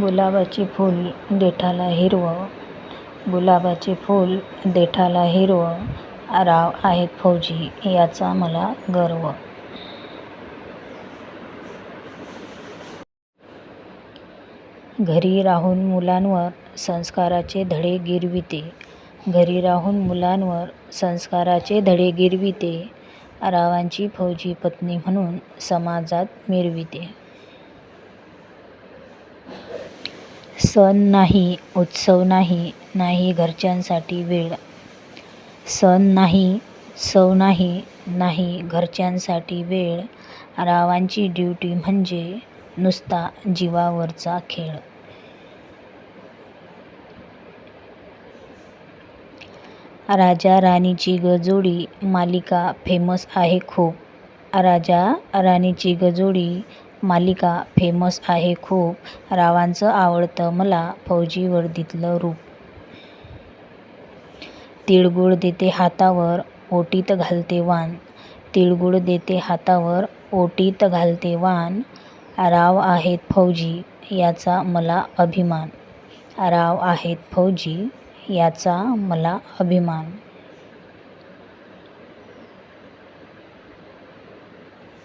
गुलाबाचे फूल देठाला हिरवं. गुलाबाचे फूल देठाला हिरवं. राव आहेत फौजी याचा मला गर्व. घरी राहून मुलांवर संस्काराचे धडे गिरविते. घरी राहून मुलांवर संस्काराचे धडे गिरविते. रावांची फौजी पत्नी म्हणून समाजात मिरविते. सण नाही उत्सव नाही नाही घरच्यांसाठी वेळ. सण नाही उत्सव नाही नाही घरच्यांसाठी वेळ. रावांची ड्युटी म्हणजे नुसता जीवावरचा खेळ. राजा राणीची गजोडी मालिका फेमस आहे खूप. राजा राणीची गजोडी मालिका फेमस आहे खूप. रावांचं आवडतं मला फौजी वर्दीतलं रूप. तिळगुळ देते हातावर ओटीत घालते वाण. तिळगुळ देते हातावर ओटीत घालते वाण. राव आहेत फौजी याचा मला अभिमान. राव आहेत फौजी याचा मला अभिमान.